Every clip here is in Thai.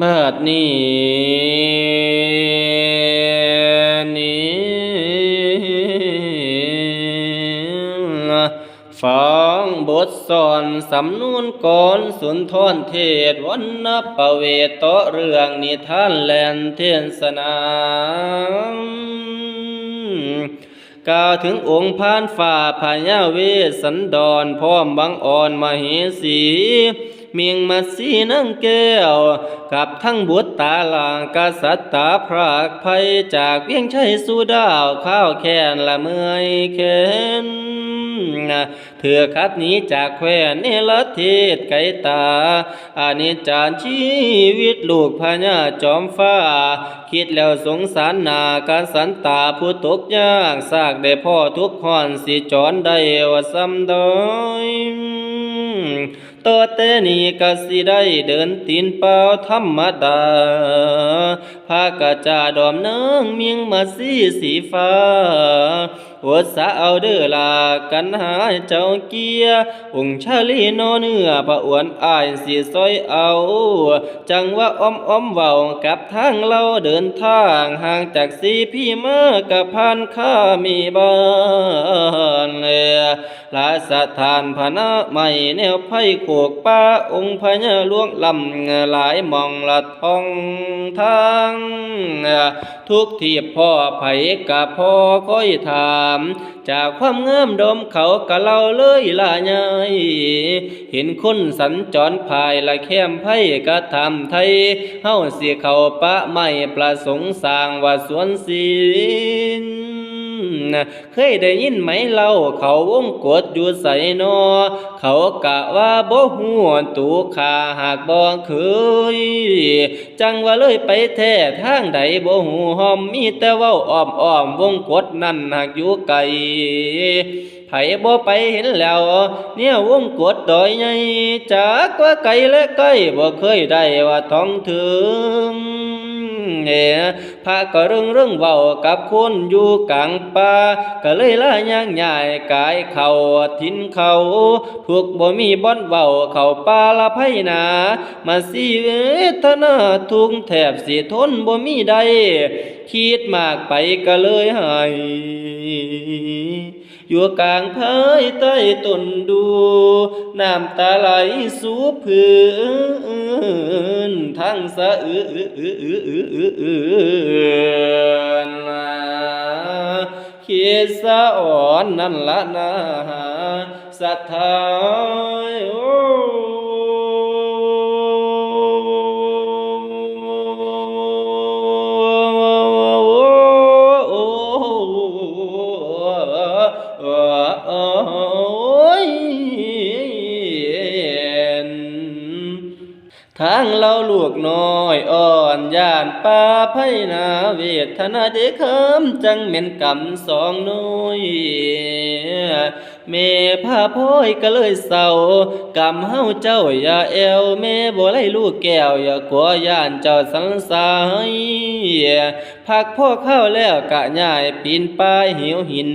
บัดนี้นี้ฟังบทสอนสำนวนก่อนสุนทรเทศวันนประเวตต่อเรื่องนิทานแลนเทศนาม กล่าวถึงองค์พานฝ่าพญาเวสสันดรพร้อมบังอ่อนมเหสี เมียงมาสีนังแก้ว กับทั้งบุตรตาลางกษัตริย์ตาพรากภัยจากเวียงชัยสู่ดาวข้าวแค้นละเมื่อยแค้น เถือคัดนี้จากแควนเนรเทศไกตาอานิจจารชีวิตลูกพญาจอมฟ้า คิดแล้วสงสารนาการสันตาผู้ตกยากซากได้พ่อทุกขอนสิจรได้ว่าซ้ำดอยตัวเตนีก็สิได้เดินตีนเปล่าธรรมดาพากระจาดอมเนืองเมียงมาสีสีฟ้า อดสาเอาเด้อลากันหาเจ้าเกียร์องชาลีนอเนื้อพระอวนอายสิซอยเอา จังว่าอ้อมอ้อมเว้ากับทางเราเดินทางห่างจากสีพี่มากับพันข้ามีบ้านเลียลาสถานพนะใหม่แนวไผ่โขกป้าองค์พญาลวงลำหลายมองละทองทาง ทุกทีพ่อไผกับพ่อค่อยถาม จากความงามดมเขากะเล่าเลยละยายเห็นคนสัญจรภายละแคมไพ่กะทำไทยเฮาสิเขาปะไม่ประสงค์สร้างว่าสวนศิล เคยได้ยินไหมเล่าเขาวงกดอยู่ใส่นอ เขากะว่าบ่ฮู้ตูขาหากบ่เคย จังว่าเลยไปแท้ทางใดบ่ฮู้หอมมีแต่เว้าอ้อมอ้อมวงกดนั่นหากอยู่ไกลไผบ่ไปเห็นแล้ว เนี่ยวงกดดอยใหญ่จากว่าไกลและใกล้บ่เคยได้ว่าท้องถึง เอ๋พาก็เรื่องเรื่องเว้ากับคนอยู่กลางป่าก็เลยละย่างใหญ่กายเขาทินเขาถูกบ่มีบ่อนเว้าเขาป่าละไผนามาสิเวทนาทุกแทบสิทนบ่มีใดคิดมากไปก็เลยหาย อยู่กลางภายใต้ต้นดู น้ำตาไหลสูพื้นทั้งสะอืออืออืออืออืออืออือเขียสะอ่อนนั่นละนาสัทธา ทางเราลูกน้อยอ่อนย่านป่าไพนาเวทนาเดคำจังเหม็นกำสองน้อยเมพาพ่อยก็เลยเศร้ากำเฮาเจ้าอย่าแอวแม่บ่ไล่ลูกแก้วอย่ากลัวย่านเจ้าสันสายพักพ่อเข้าแล้วกะย่ายปีนป้ายหิวหิน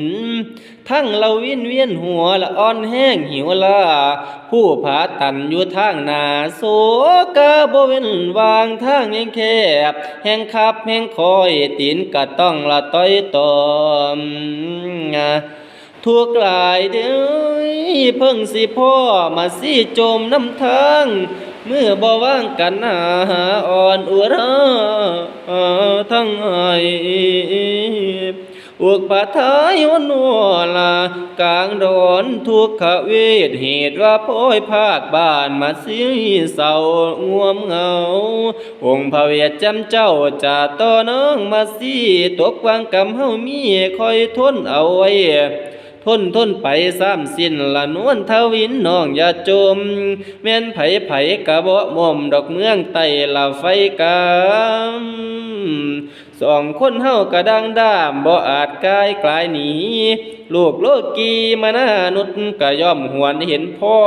ทั้งเราวินเวียนหัวละอ่อนแห้งหิวลาผู้ผาตันอยู่ทางนาโสกะบ่เว้นวางทางแห่งแคบ แห่งคับแห่งคอยตีนกะต้องละต้อยตอมทุกหลายเด้อเพิ่งสิพ่อมาสิโจมน้ำทางเมื่อบ่ว่างกันหาอ่อนอุราทั้งไอ อุกปะทายวนัวลากลางดอนทุกขเวทเหตุว่าพ้อยภาคบ้านมาสิเศร้าง่วมเหงา องค์พระเวทจำเจ้าจะต่อน้องมาสิตกวางกำเฮามีคอยทนเอาไว้ทนทนไปสามสิ้นละนวลทวินน้องอย่าจม แม่นไผไผกะบ่มอมดอกเมืองไตละไฟกาม สองคนเฮากระดังด้ามบ่อาจกายกลายหนีลูกโลกีมานานุษย์ก็ย่อมหวนเห็นพ่อ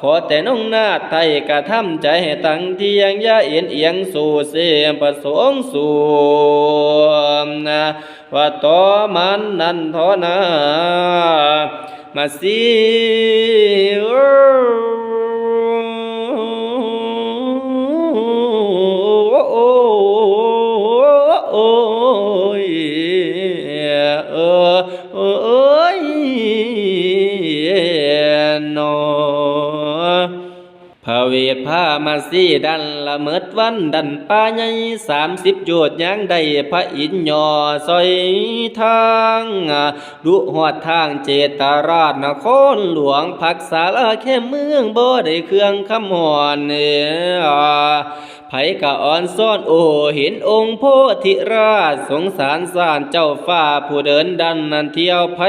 ขอแต่น้องนาไทยกะทำใจให้ตั้งเทียงย่าเอียนเอียงสู่เสียมประสงค์สู่นะว่าต่อมันนันทอนามาสิ สีดันละเมิดวันดันป้าใหญ่สามสิบโยชน์ยังได้พระอินทร์ยอซอยทางดุหอดทางเจตราชนครหลวงพักษาละแค่เมืองบ่ได้เครื่องคำหอนเอ้อ ไผกะอ่อนซ่อนโอเห็นองค์โพธิราชสงสารสารเจ้าฟ้าผู้เดินดันนันเที่ยวไผ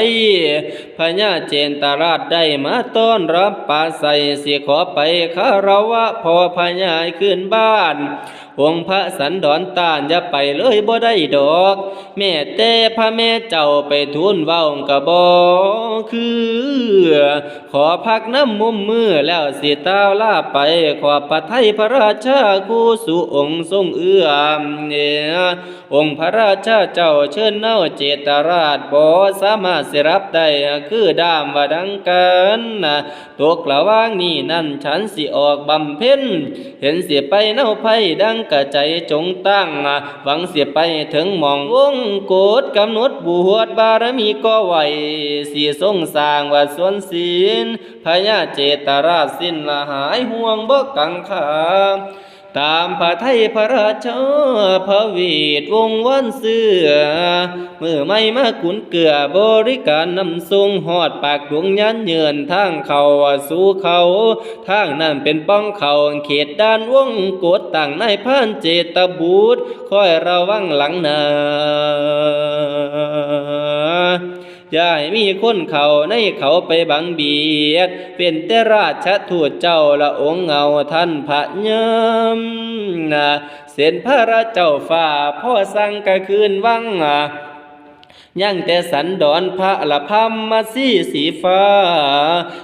พญาเจนตราชได้มาต้อนรับปาใสเสียขอไปคารวะพอพญายขึ้นบ้าน องค์พระสันดอนตานอย่าไปเลยบ่ได้ดอก แม่แต่พระแม่เจ้าไปทูลเว้ากะบ่คือ ขอพักน้ำมุมมือแล้วสิต้าวลาไป ขอพระไทยพระราชาคู่สู่องค์ทรงเอื้อมเนี่ยองค์พระราชาเจ้าเชิญเน่าเจตราชบ่สามารถสิรับได้คือดามว่าดังกันตกละว่างนี้นั่นฉันสิออกบำเพ็ญเห็นเสียไปเน่าไผดังกะใจจงตั้งหวังเสียไปถึงมองวงโกดกำหนดบวชบารมีก็ไหวสีทรงสร้างว่าสวนศีลพญาเจตราชสิ้นละหายห่วงบ่กังขา ตามพระไทยพระราชาพระวีทวงวันเสือเมื่อไม่มาขุนเกลือบริการนำทรงหอดปากดวงยันเยือนทางเขาสู่เขาทางนั้นเป็นป้องเขาเขตด้านวงกดตั้งในพานเจตบูตรคอยระวังหลังนา อย่าให้มีคนเขาในเขาไปบังเบียด เป็นแต่ราชทูตเจ้าละองค์เงาท่านพระยำนะเส้นพระเจ้าฝ่าพ่อสั่งกะคืนวังอะ ยังแต่สันดอนพระละพัมมาสีสีฟ้า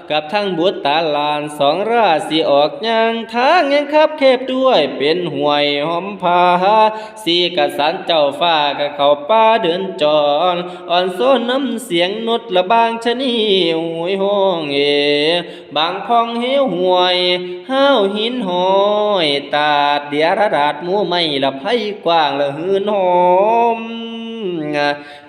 กับทั้งบุตรตาลานสองราศีออกยังทางยังคับแคบด้วยเป็นห่วยหอมพาสีกสันเจ้าฟ้ากับเขาป้าเดินจอนอ่อนโซนน้ำเสียงนุดละบางชนีหวยห้องเอบางพองเหี้ยวห่วยห้าวหินหอยตาดเดียระดาดหมูไม่ละไพ่กว้างละหืนหอม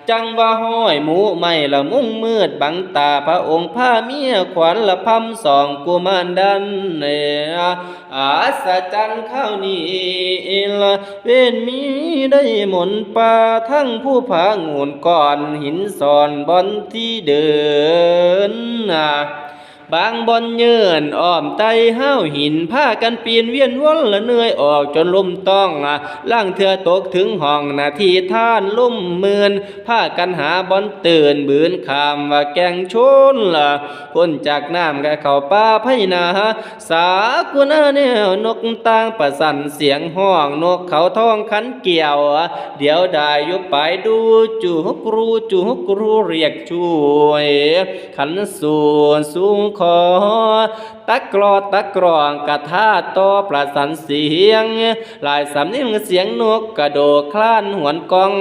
จังว่าห้อยหมูไม่ละมุ่งมืดบังตาพระองค์ผ้าเมียขวัญละพัมสองกุมารดันเนอาสจันข้าวนี้ละเวนมีได้หมนปลาทั้งผู้ผางูนก่อนหินสอนบอนที่เดินน่ะ บางบอนเยินอ้อมไตห้าวหินผ้ากันปีนเวียนวนละเนื่อยออกจนลุ่มต้องล่างเถือตกถึงห้องนาทีท่านลุ่มเมือนผ้ากันหาบอนตื่นบืนคามว่าแกงชนละพ้นจากน้ำกะเข้าป่าไพนาสากุณาแนวนกต่างประสันเสียงห้องนกเขาท้องขันเกี่ยว เดี๋ยวได้ยุบไปดูจูฮกรูจูฮกรูเรียกช่วยขันสูนสูงคอตะกรอตะกรองกระท่าต่อประสันเสียง หลายสำเนียงเสียงนกกระโดดคลานหวนกอง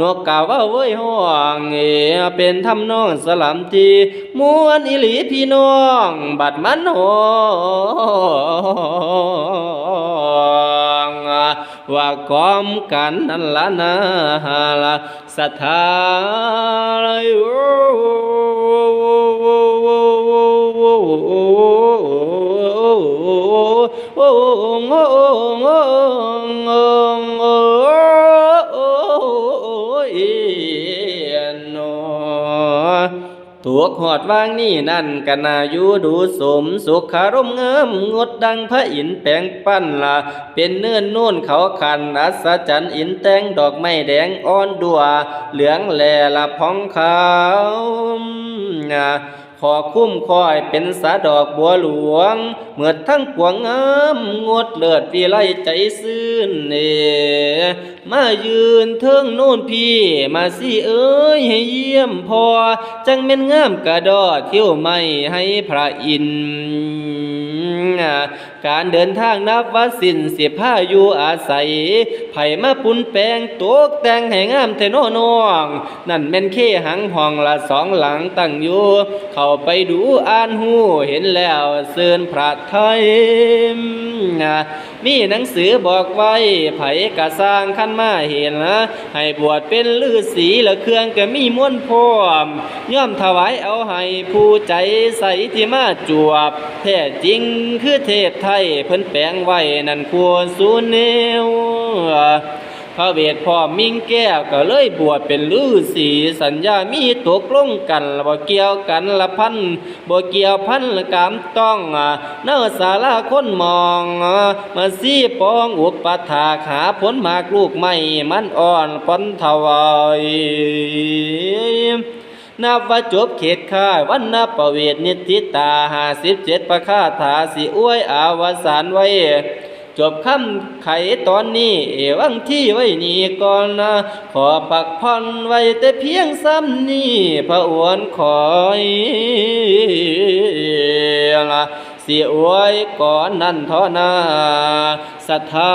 นกกาว่าเว้ยห้องเอเป็นทำนองสลัมทีมวนอิหลีพี่น้อง บัดมันหงว่ากอมกันนั่นละนะละสถาเลย โอ้โอ้โอ้ตัวขอดวางนี่นั่นกนาอยู่ดูสม สุขารมเงิมงดดังพระอินแปลงปั้นละเป็นเนื่อนนู่นเขาคันอัศจรรย์อินแตงดอกไม้แดงอ่อนดัว เหลืองแหล่ละพองขาว ขอคุ้มคอยเป็นสาดอกบัวหลวง เมื่อทั้งปวงงามงดเลิศวิไลใจซื่นเนมายืนเทิงโน่นพี่มาสิเอ้ยให้เยี่ยมพอ จังเม่นงามกระดอเที่ยวไม่ให้พระอินทร์การเดินทางนับว่าสิ้นเสียผ้าอยู่อาศัย ไผ่มาปุนแปลงตกแต่งให้งามเทโนน้อง นั่นแม่นเคหังห้องละสองหลังตั้งอยู่ เข้าไปดูอ่านหูเห็นแล้วเสื่นพระไทยมีหนังสือบอกไว้ ไผกะสร้างขั้นมาเห็นนะ ให้บวชเป็นฤาษีละเครื่องก็มีม้วนพร้อมย่อมถวายเอาให้ผู้ใจใสที่มาจวบ แท้จริงคือเทพไททยเพิ่นแปลงไว้นั่นควรสูนแนวพระเวทพ่อมิ่งแก้วก็เลยบวชเป็นฤาษีสัญญามีตกลงกันบ่เกี่ยวกันละพันบ่เกี่ยวพันละกามต้องเนื้อสาราคนมองมาซีปองอุปถาขาผลหมากลูกไม้มันอ่อนปนถวาย นับว่าจบเขตค่ายวันนับประเวทนิติตาห้าสิบเจ็ดประคาถาสิอ้วยอาวสานไว้จบคำไขตอนนี้เอวังที่ไว้นี้ก่อนนะขอปักผ่อนไว้แต่เพียงซ้ำนี้พระอวนคอยละสิอวยก่อนนั่นท่านาศรัทธา